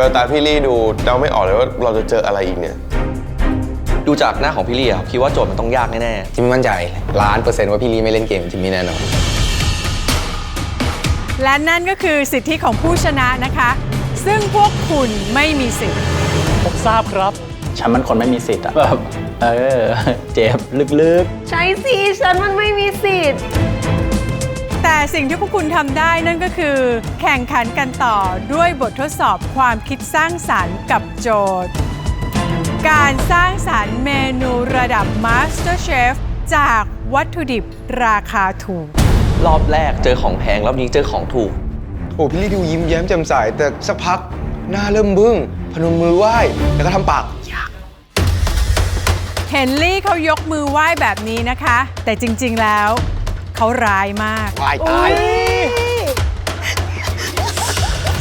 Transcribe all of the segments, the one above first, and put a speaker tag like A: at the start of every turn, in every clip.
A: วลตาพี่ลี่ดูเดาไม่ออกเลยว่าเราจะเจออะไรอีกเนี่ย
B: ดูจากหน้าของพี่ลี่อะครับคิดว่าโจทย์มันต้องยากแน่
C: จิมมี่มั่นใจล้านเปอร์เซ็นต์ว่าพี่ลีไม่เล่นเกมจิมมี่แน่นอน
D: และนั่นก็คือสิทธิของผู้ชนะนะคะ ซึ่งพวกคุณไม่มีสิทธิ์
E: ผมทราบครับ ฉันมันคนไม่มีสิทธิ์อะแบบเออ เจ็บลึก
F: ใช่สิฉันมันไม่มีสิทธิ์
D: แต่สิ่งที่พวกคุณทำได้นั่นก็คือ แข่งขันกันต่อด้วยบททดสอบความคิดสร้างสารรค์กับโจทย์ การสร้างสารรค์เมนูระดับ Master Chef จากวัตถุดิบราคาถูก
B: ๆรอบแรกเจอของแพงรอบนี้เจอของถูก
C: โอ้พี่ลี่ดูยิ้มแย้มแจ่มใสแต่สักพักหน้าเริ่มบึ้ง พนมมือไหว้ แล้วก็ทำปาก
D: เห็นลี่เขายกมือไหว้แบบนี้นะคะ แต่จริง ๆ แล้ว เขาร้ายมาก
C: วายตาย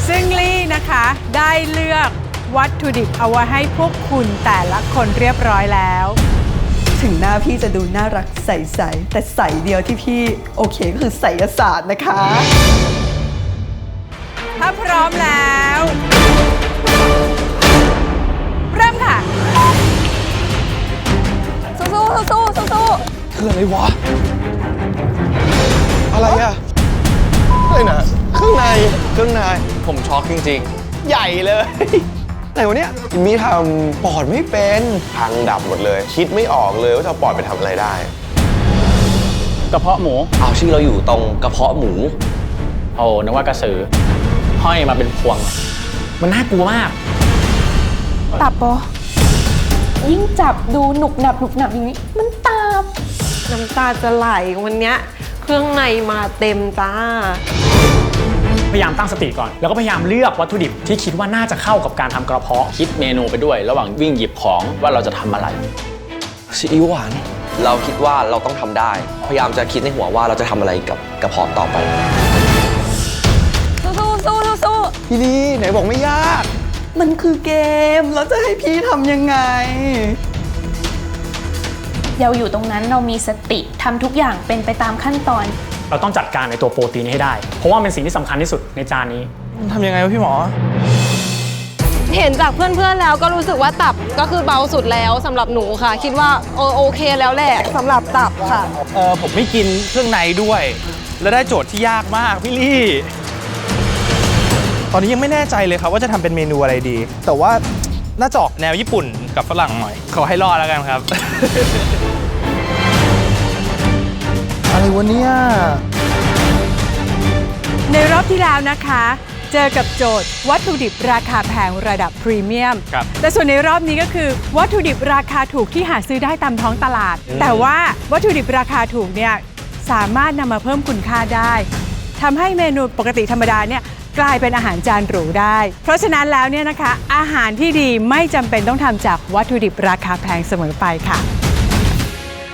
D: ซึ่งลี่นะคะได้เลือกวัตถุดิบเอาไว้ให้พวกคุณแต่ละคนเรียบร้อยแล้ว
G: ถึงหน้าพี่จะดูน่ารักใส ๆ แต่ใสเดียวที่พี่โอเคก็คือไสยศาสตร์นะคะ
D: ถ้าพร้อมแล้ว เริ่มค่ะ
F: สู้ๆสู้ๆสู้ๆ
C: คืออะไรวะ อะไรอะอะไรนะเครื่องในเครื่องใน
B: ผมช็อกจริง
C: ใหญ่เลยไหนวะเนี่ยมีทำปอดไม่เป็น
A: พังดับหมดเลย คิดไม่ออกเลยว่าจะเอาปอดไปทำอะไรได้
E: ๆกระเพาะหมู
B: ๆเอาชื่อเราอยู่ตรงกระเพาะหมู
E: โอ้นึกว่ากระสือ ห้อยมาเป็นพวง มันน่ากลัวมาก
F: ตับปะยิ่งจับดูหนุบหนับหนุบหนับอย่างนี้ มันตับน้ำตาจะไหลวันเนี้ย เครื่องในมาเต็มจ้า
E: พยายามตั้งสติก่อน แล้วก็พยายามเลือกวัตถุดิบที่คิดว่าน่าจะเข้ากับการทำกระเพาะ คิดเมนูไปด้วย ระหว่างวิ่งหยิบของว่าเราจะทำอะไร
B: ซีอิ๊วหวาน เราคิดว่าเราต้องทำได้ พยายามจะคิดในหัวว่าเราจะทำอะไรกับกระเพาะต่อไป
F: สู้ๆสู้ๆสู้
C: พี่ลีไหนบอกไม่ยาก
G: มันคือเกมแล้วจะให้พี่ทำยังไง
H: เราอยู่ตรงนั้นเรามีสติทำทุกอย่างเป็นไปตามขั้นตอน
E: เราต้องจัดการในตัวโปรตีนนี้ให้ได้ เพราะว่าเป็นสิ่งที่สำคัญที่สุดในจานนี้
C: ทำยังไงวะพี่หมอ
F: เห็นจากเพื่อนๆแล้วก็รู้สึกว่าตับก็คือเบาสุดแล้วสำหรับหนูค่ะ คิดว่าเออโอเคแล้วแหละสำหรับตับค่ะ
I: เออผมไม่กินเครื่องในด้วย แล้วได้โจทย์ที่ยากมากพี่ลี่ ตอนนี้ยังไม่แน่ใจเลยครับว่าจะทำเป็นเมนูอะไรดี แต่ว่าน่าจะออกแนวญี่ปุ่นกับฝรั่งหน่อย ขอให้รอดแล้วกันครับ
C: อะไรวะเนี่ย
D: ในรอบที่แล้วนะคะ เจอกับโจทย์ วัตถุดิบราคาแพงระดับพรีเมียม
I: ครับ
D: แต่ส่วนในรอบนี้ก็คือ วัตถุดิบราคาถูกที่หาซื้อได้ตามท้องตลาด แต่ว่าวัตถุดิบราคาถูกเนี่ยสามารถนำมาเพิ่มคุณค่าได้ทำให้เมนูปกติธรรมดาเนี่ยกลายเป็นอาหารจานหรูได้ เพราะฉะนั้นแล้วเนี่ยนะคะ อาหารที่ดีไม่จำเป็นต้องทำจากวัตถุดิบราคาแพงเสมอไปค่ะ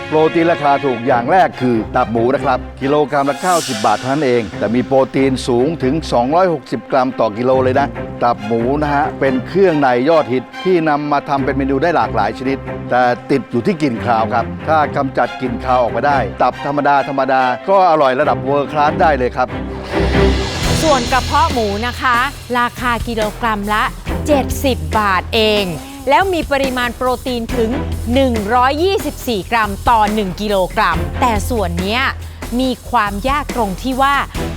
J: โปรตีนราคาถูกอย่างแรกคือตับหมูนะครับ กิโลกรัมละ90 บาทเท่านั้นเอง แต่มีโปรตีนสูงถึง 260 กรัมต่อกิโลเลยนะ ตับหมูนะฮะ เป็นเครื่องในยอดฮิตที่นำมาทำเป็นเมนูได้หลากหลายชนิด แต่ติดอยู่ที่กลิ่นคาวครับ ถ้ากำจัดกลิ่นคาวออกมาได้ ตับธรรมดาธรรมดาก็อร่อยระดับเวอร์คลาสได้เลยครับ
K: ส่วนกระเพาะหมูนะคะ ราคากิโลกรัมละ 70 บาทเอง แล้วมีปริมาณโปรตีนถึง 124 กรัมต่อ 1 กิโลกรัม แต่ส่วนนี้มีความยากตรงที่ว่า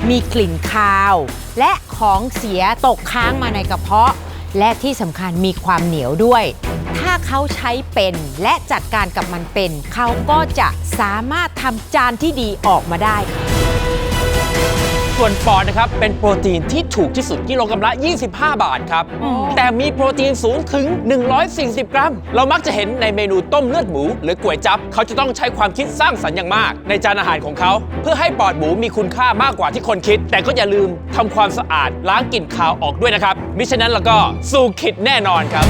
K: มีกลิ่นคาว และของเสียตกค้างมาในกระเพาะ และที่สำคัญมีความเหนียวด้วย ถ้าเขาใช้เป็นและจัดการกับมันเป็น เขาก็จะสามารถทำจานที่ดีออกมาได้ค่ะ
I: ส่วนปอดนะครับเป็นโปรตีนที่ถูกที่สุดกิโลกรัมละ 25 บาทครับ แต่มีโปรตีนสูงถึง 140 กรัม เรามักจะเห็นในเมนูต้มเลือดหมู หรือก๋วยจับ เขาจะต้องใช้ความคิดสร้างสรรค์อย่างมาก ในจานอาหารของเขา เพื่อให้ปอดหมูมีคุณค่ามากกว่าที่คนคิด แต่ก็อย่าลืมทำความสะอาดล้างกลิ่นคาวออกด้วยนะครับมิฉะนั้นแล้วก็สู่ขิดแน่นอนครับ